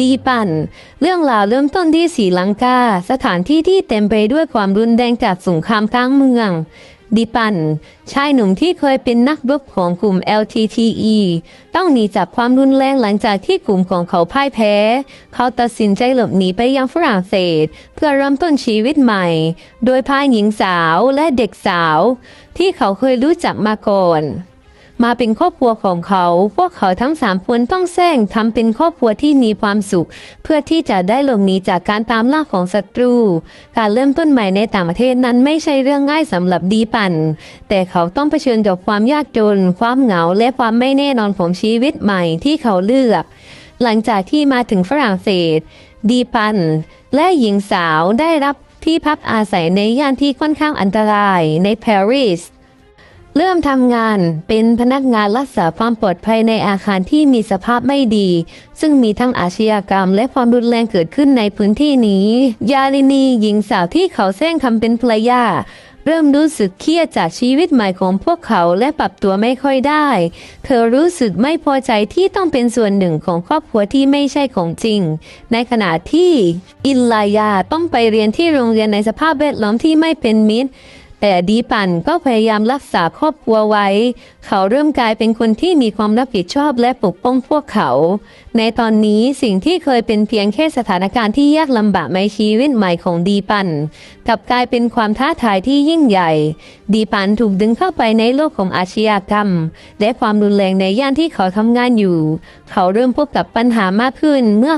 ดีปันเรื่องราวเริ่มต้นที่ศรีลังกา สถานที่ที่เต็มไปด้วยความรุนแรงจากสงครามกลางเมือง ดีปัน ชายหนุ่มที่เคยเป็นนักรบของกลุ่ม LTTE ต้องหนีจากความรุนแรงหลังจากที่กลุ่มของเขาพ่ายแพ้ เขาตัดสินใจหลบหนีไปยังฝรั่งเศส เพื่อเริ่มต้นชีวิตใหม่ โดยพายหญิงสาวและเด็กสาว ที่เขาเคยรู้จักมาก่อน มาเป็นครอบครัวของเขา พวกเขาทั้งสามคนต้องแซงทำเป็นครอบครัวที่มีความสุข เพื่อที่จะได้หลบหนีจากการตามล่าของศัตรู การเริ่มต้นใหม่ในต่างประเทศนั้นไม่ใช่เรื่องง่ายสำหรับดีปัน แต่เขาต้องเผชิญกับความยากจน ความเหงาและความไม่แน่นอนของชีวิตใหม่ที่เขาเลือก หลังจากที่มาถึงฝรั่งเศส ดีปัน และหญิงสาวได้รับที่พักอาศัยในย่านที่ค่อนข้างอันตรายในปารีส เริ่มทำงานเป็นพนักงานรักษาความปลอดภัยในอาคารที่มีสภาพไม่ดี ซึ่งมีทั้งอาชญากรรม และความรุนแรงเกิดขึ้นในพื้นที่นี้ ยาลินีหญิงสาวที่เขาแซงทำเป็นภรรยาเริ่มรู้สึกเครียดจากชีวิตใหม่ของพวกเขาและปรับตัวไม่ค่อยได้ เธอรู้สึกไม่พอใจที่ต้องเป็นส่วนหนึ่งของครอบครัวที่ไม่ใช่ของจริง ในขณะที่อินลายาต้องไปเรียนที่โรงเรียนในสภาพแวดล้อมที่ไม่เป็นมิตร แต่ดีปันก็พยายามรักษาครอบครัวไว้ เขาเริ่มกลายเป็นคนที่มีความรับผิดชอบและปกป้องพวกเขา ในตอนนี้สิ่งที่เคยเป็นเพียงแค่สถานการณ์ที่ยากลำบากในชีวิตใหม่ของดีปันกลับกลายเป็นความท้าทายที่ยิ่งใหญ่ ดีปันถูกดึงเข้าไปในโลกของอาชญากรรม และความรุนแรงในย่านที่เขาทำงานอยู่ เขาเริ่มพบกับปัญหามากขึ้นเมื่อ